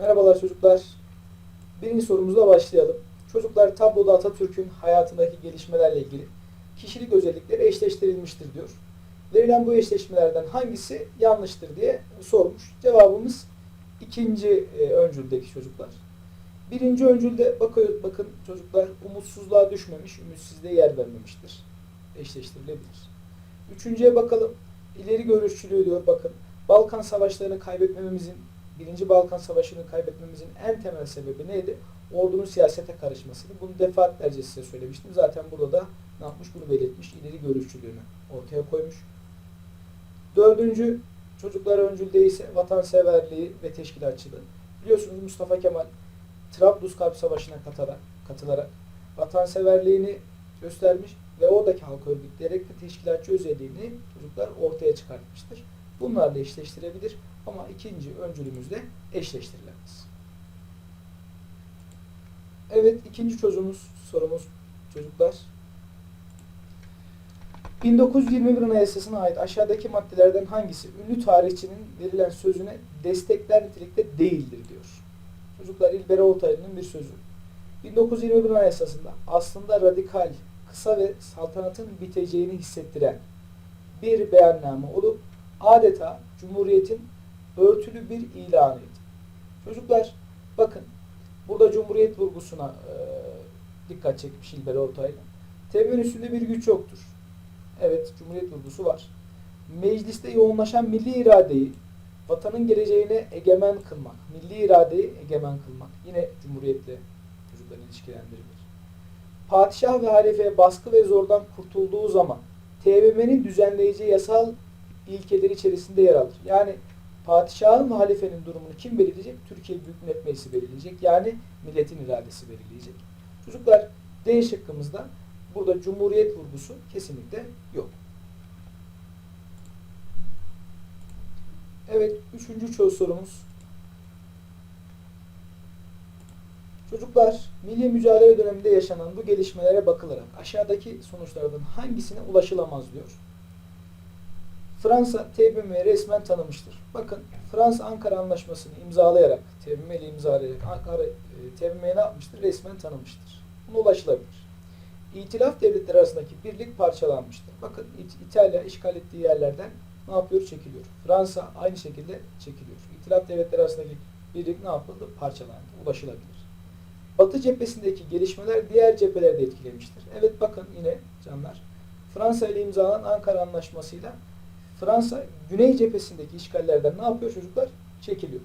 Merhabalar çocuklar. Birinci sorumuzla başlayalım. Çocuklar tabloda Atatürk'ün hayatındaki gelişmelerle ilgili kişilik özellikleri eşleştirilmiştir diyor. Verilen bu eşleşmelerden hangisi yanlıştır diye sormuş. Cevabımız ikinci e, öncüldeki çocuklar. Birinci öncülde bakın, bakın çocuklar umutsuzluğa düşmemiş, ümitsizliğe yer vermemiştir. Eşleştirilebilir. Üçüncüye bakalım. İleri görüşçülüğü diyor bakın. Balkan savaşlarını kaybetmememizin, Birinci Balkan Savaşı'nı kaybetmemizin en temel sebebi neydi? Ordunun siyasete karışmasıydı. Bunu defaatlerce size söylemiştim. Zaten burada da ne yapmış? Bunu belirtmiş. İleri görüşçülüğünü ortaya koymuş. Dördüncü çocuklar öncülde ise vatanseverliği ve teşkilatçılığı. Biliyorsunuz Mustafa Kemal Trablusgarp Savaşı'na katılarak, katılarak vatanseverliğini göstermiş ve oradaki halkı örgütleyerek teşkilatçı özelliğini çocuklar ortaya çıkartmıştır. Bunlarla eşleştirebilir ama ikinci öncülümüzde eşleştirilemez. Evet ikinci çocuğumuz sorumuz çocuklar. 1921 Anayasası'na ait aşağıdaki maddelerden hangisi ünlü tarihçinin verilen sözüne destekler nitelikte değildir diyor. Çocuklar İlber Ortaylı'nın bir sözü. 1921 Anayasası'nda aslında radikal, kısa ve saltanatın biteceğini hissettiren bir beyanname olup adeta Cumhuriyet'in örtülü bir ilanıydı. Çocuklar bakın burada Cumhuriyet vurgusuna e, dikkat çekmiş İlber Ortaylı. Temin üstünde bir güç yoktur. Evet Cumhuriyet vurgusu var. Mecliste yoğunlaşan milli iradeyi vatanın geleceğine egemen kılmak, milli iradeyi egemen kılmak yine Cumhuriyetle çocuklar ilişkilendirilir. Padişah ve halifeye baskı ve zordan kurtulduğu zaman TBMM'nin düzenleyici yasal ilkeleri içerisinde yer alır. Yani padişahın ve halifenin durumunu kim belirleyecek? Türkiye Büyük Millet Meclisi belirleyecek. Yani milletin iradesi belirleyecek. Çocuklar D şıkkımızda burada cumhuriyet vurgusu kesinlikle yok. Evet, üçüncü çöz sorumuz. Çocuklar, milli mücadele döneminde yaşanan bu gelişmelere bakılarak aşağıdaki sonuçlardan hangisine ulaşılamaz diyor. Fransa TBMM'yi resmen tanımıştır. Bakın Fransa Ankara Anlaşması'nı imzalayarak, TBMM ile imzalayarak Ankara e, TBMM'yi ne yapmıştır? Resmen tanımıştır. Buna ulaşılabilir. İtilaf devletleri arasındaki birlik parçalanmıştır. Bakın İt- İtalya işgal ettiği yerlerden ne yapıyor? Çekiliyor. Fransa aynı şekilde çekiliyor. İtilaf devletleri arasındaki birlik ne yapıldı? Parçalandı. Ulaşılabilir. Batı cephesindeki gelişmeler diğer cepheleri de etkilemiştir. Evet bakın yine canlar. Fransa ile imzalanan Ankara Anlaşması'yla Fransa Güney cephesindeki işgallerden ne yapıyor çocuklar? Çekiliyor.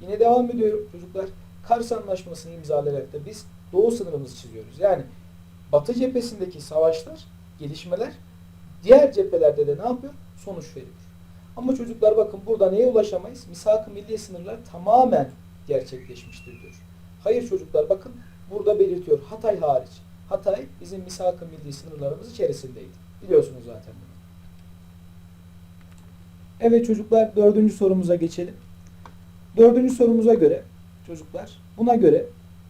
Yine devam ediyorum çocuklar. Kars Anlaşması'nı imzalayarak da biz Doğu sınırımızı çiziyoruz. Yani Batı cephesindeki savaşlar, gelişmeler diğer cephelerde de ne yapıyor? Sonuç veriyor. Ama çocuklar bakın burada neye ulaşamayız? Misak-ı milli sınırlar tamamen gerçekleşmiştir diyor. Hayır çocuklar bakın burada belirtiyor. Hatay hariç. Hatay bizim misak-ı milli sınırlarımız içerisindeydi. Biliyorsunuz zaten. Evet çocuklar dördüncü sorumuza geçelim. Dördüncü sorumuza göre çocuklar buna göre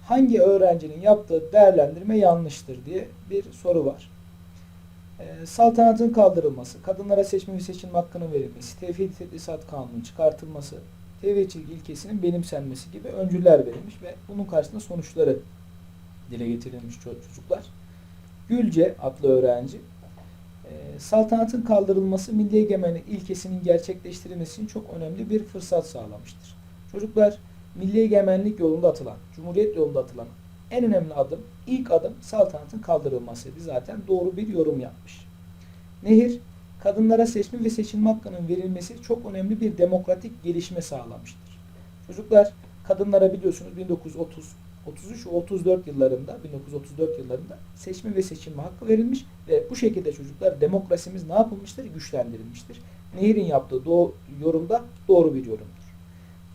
hangi öğrencinin yaptığı değerlendirme yanlıştır diye bir soru var. Ee, saltanatın kaldırılması, kadınlara seçme ve seçilme hakkının verilmesi, tevhid tedrisat kanunun çıkartılması, tevhidçilik ilkesinin benimsenmesi gibi öncüller verilmiş ve bunun karşısında sonuçları dile getirilmiş ço- çocuklar. Gülce adlı öğrenci e, saltanatın kaldırılması milli egemenlik ilkesinin gerçekleştirilmesi için çok önemli bir fırsat sağlamıştır. Çocuklar milli egemenlik yolunda atılan, cumhuriyet yolunda atılan en önemli adım, ilk adım saltanatın kaldırılmasıydı. Zaten doğru bir yorum yapmış. Nehir, kadınlara seçme ve seçilme hakkının verilmesi çok önemli bir demokratik gelişme sağlamıştır. Çocuklar, kadınlara biliyorsunuz 1930, 33 ve 34 yıllarında, 1934 yıllarında seçme ve seçilme hakkı verilmiş ve bu şekilde çocuklar demokrasimiz ne yapılmıştır? Güçlendirilmiştir. Nehir'in yaptığı doğ, yorumda doğru bir yorumdur.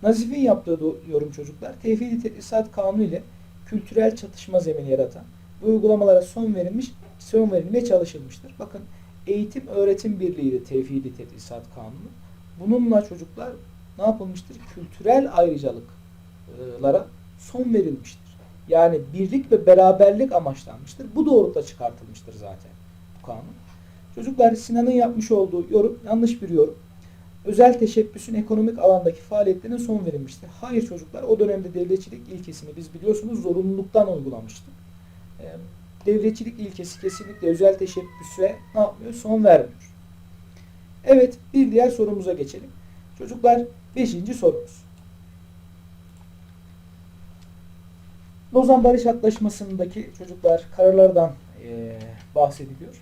Nazif'in yaptığı yorum çocuklar, tevhid-i tedrisat kanunu ile kültürel çatışma zemini yaratan bu uygulamalara son verilmiş, son verilmeye çalışılmıştır. Bakın eğitim öğretim birliği de tevhid-i tedrisat kanunu. Bununla çocuklar ne yapılmıştır? Kültürel ayrıcalıklara son verilmiştir. Yani birlik ve beraberlik amaçlanmıştır. Bu doğrultuda çıkartılmıştır zaten bu kanun. Çocuklar Sinan'ın yapmış olduğu yorum yanlış bir yorum. özel teşebbüsün ekonomik alandaki faaliyetlerine son verilmiştir. Hayır çocuklar o dönemde devletçilik ilkesini biz biliyorsunuz zorunluluktan uygulamıştık. Ee, Devletçilik ilkesi kesinlikle özel teşebbüse ne yapmıyor? Son vermiyor. Evet bir diğer sorumuza geçelim. Çocuklar beşinci sorumuz. Lozan Barış Antlaşması'ndaki çocuklar kararlardan eee, bahsediliyor.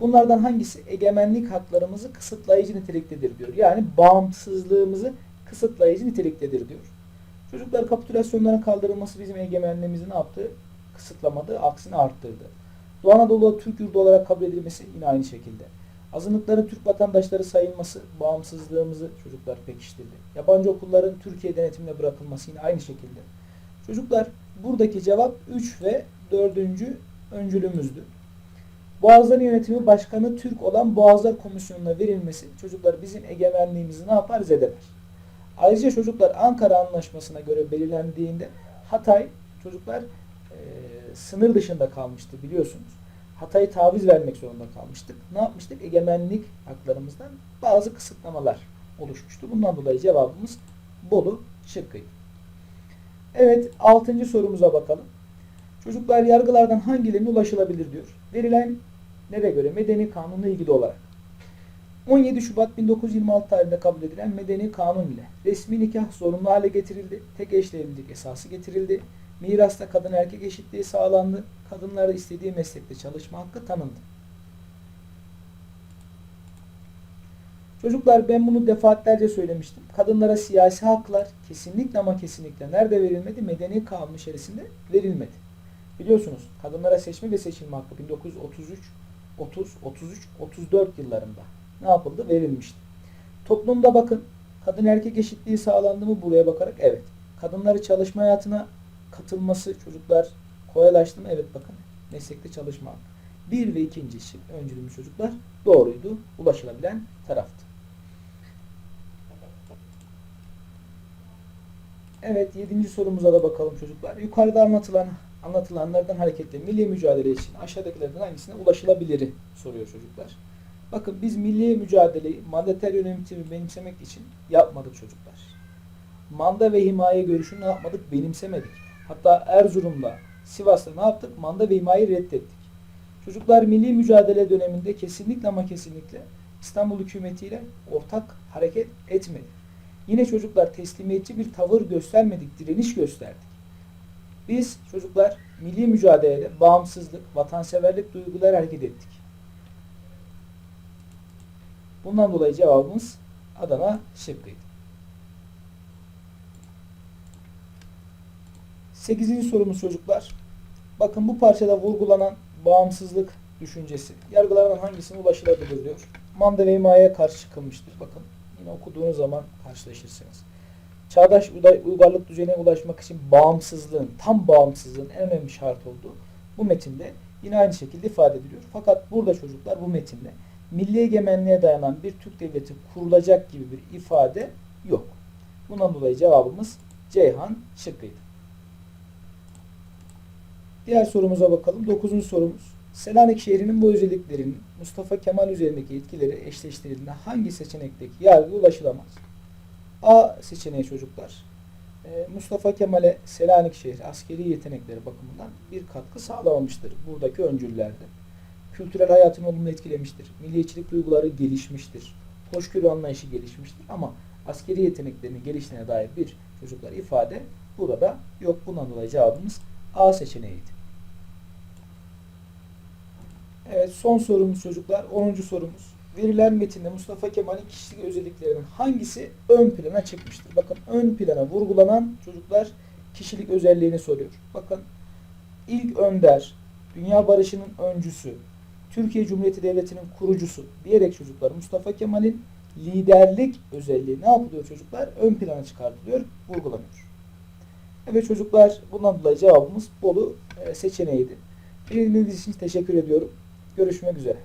Bunlardan hangisi egemenlik haklarımızı kısıtlayıcı niteliktedir diyor. Yani bağımsızlığımızı kısıtlayıcı niteliktedir diyor. Çocuklar kapitülasyonların kaldırılması bizim egemenliğimizi ne yaptı? Kısıtlamadı, aksine arttırdı. Doğu Anadolu'da Türk yurdu olarak kabul edilmesi yine aynı şekilde. Azınlıkların Türk vatandaşları sayılması bağımsızlığımızı çocuklar pekiştirdi. Yabancı okulların Türkiye denetimine bırakılması yine aynı şekilde. Çocuklar buradaki cevap 3 ve 4. öncülümüzdü. Boğazların yönetimi başkanı Türk olan Boğazlar Komisyonu'na verilmesi çocuklar bizim egemenliğimizi ne yapar zedeler. Ayrıca çocuklar Ankara Anlaşması'na göre belirlendiğinde Hatay çocuklar e, sınır dışında kalmıştı biliyorsunuz. Hatay'ı taviz vermek zorunda kalmıştık. Ne yapmıştık? Egemenlik haklarımızdan bazı kısıtlamalar oluşmuştu. Bundan dolayı cevabımız Bolu şıkkıydı. Evet, altıncı sorumuza bakalım. Çocuklar yargılardan hangilerine ulaşılabilir diyor. Verilen nereye göre? Medeni kanunla ilgili olarak. 17 Şubat 1926 tarihinde kabul edilen medeni kanun ile resmi nikah zorunlu hale getirildi. Tek eşli evlilik esası getirildi. Mirasta kadın erkek eşitliği sağlandı. Kadınlara istediği meslekte çalışma hakkı tanındı. Çocuklar ben bunu defaatlerce söylemiştim. Kadınlara siyasi haklar kesinlikle ama kesinlikle nerede verilmedi? Medeni kanun içerisinde verilmedi. Biliyorsunuz kadınlara seçme ve seçilme hakkı 1933, 30, 33, 34 yıllarında ne yapıldı? Verilmişti. Toplumda bakın kadın erkek eşitliği sağlandı mı buraya bakarak evet. Kadınları çalışma hayatına katılması çocuklar kolaylaştı mı? Evet bakın meslekte çalışma hakkı. Bir ve ikinci şık öncülümüz çocuklar doğruydu. Ulaşılabilen taraftı. Evet yedinci sorumuza da bakalım çocuklar. Yukarıda anlatılan anlatılanlardan hareketle milli mücadele için aşağıdakilerden hangisine ulaşılabilir soruyor çocuklar. Bakın biz milli mücadeleyi mandater yönetimi benimsemek için yapmadık çocuklar. Manda ve himaye görüşünü ne yapmadık? Benimsemedik. Hatta Erzurum'da, Sivas'ta ne yaptık? Manda ve himayeyi reddettik. Çocuklar milli mücadele döneminde kesinlikle ama kesinlikle İstanbul hükümetiyle ortak hareket etmedi. Yine çocuklar teslimiyetçi bir tavır göstermedik, direniş gösterdik. Biz çocuklar milli mücadelede bağımsızlık, vatanseverlik duyguları hareket ettik. Bundan dolayı cevabımız Adana şıkkıydı. Sekizinci sorumuz çocuklar. Bakın bu parçada vurgulanan bağımsızlık düşüncesi yargılardan hangisine ulaşılabilir diyor. Manda ve himayeye karşı çıkılmıştır. Bakın yine okuduğunuz zaman karşılaşırsınız. Çağdaş uygarlık düzenine ulaşmak için bağımsızlığın, tam bağımsızlığın en önemli şart olduğu bu metinde yine aynı şekilde ifade ediliyor. Fakat burada çocuklar bu metinde milli egemenliğe dayanan bir Türk devleti kurulacak gibi bir ifade yok. Bundan dolayı cevabımız Ceyhan şıkkıydı. Diğer sorumuza bakalım. Dokuzuncu sorumuz. Selanik şehrinin bu özelliklerinin Mustafa Kemal üzerindeki etkileri eşleştirildiğinde hangi seçenekteki yargı ulaşılamaz? A seçeneği çocuklar. Ee, Mustafa Kemal'e Selanik şehri askeri yetenekleri bakımından bir katkı sağlamamıştır buradaki öncüllerde. Kültürel hayatını olumlu etkilemiştir. Milliyetçilik duyguları gelişmiştir. Hoşgörü anlayışı gelişmiştir. Ama askeri yeteneklerinin geliştiğine dair bir çocuklar ifade burada yok. Bundan dolayı cevabımız A seçeneğiydi. Evet son sorumuz çocuklar. 10. sorumuz. Verilen metinde Mustafa Kemal'in kişilik özelliklerinin hangisi ön plana çıkmıştır? Bakın ön plana vurgulanan çocuklar kişilik özelliğini soruyor. Bakın ilk önder, dünya barışının öncüsü, Türkiye Cumhuriyeti Devleti'nin kurucusu diyerek çocuklar Mustafa Kemal'in liderlik özelliği ne yapılıyor çocuklar? Ön plana çıkartılıyor, vurgulanıyor. Evet çocuklar bundan dolayı cevabımız Bolu e, seçeneğiydi. Beni dinlediğiniz için teşekkür ediyorum. Görüşmek üzere.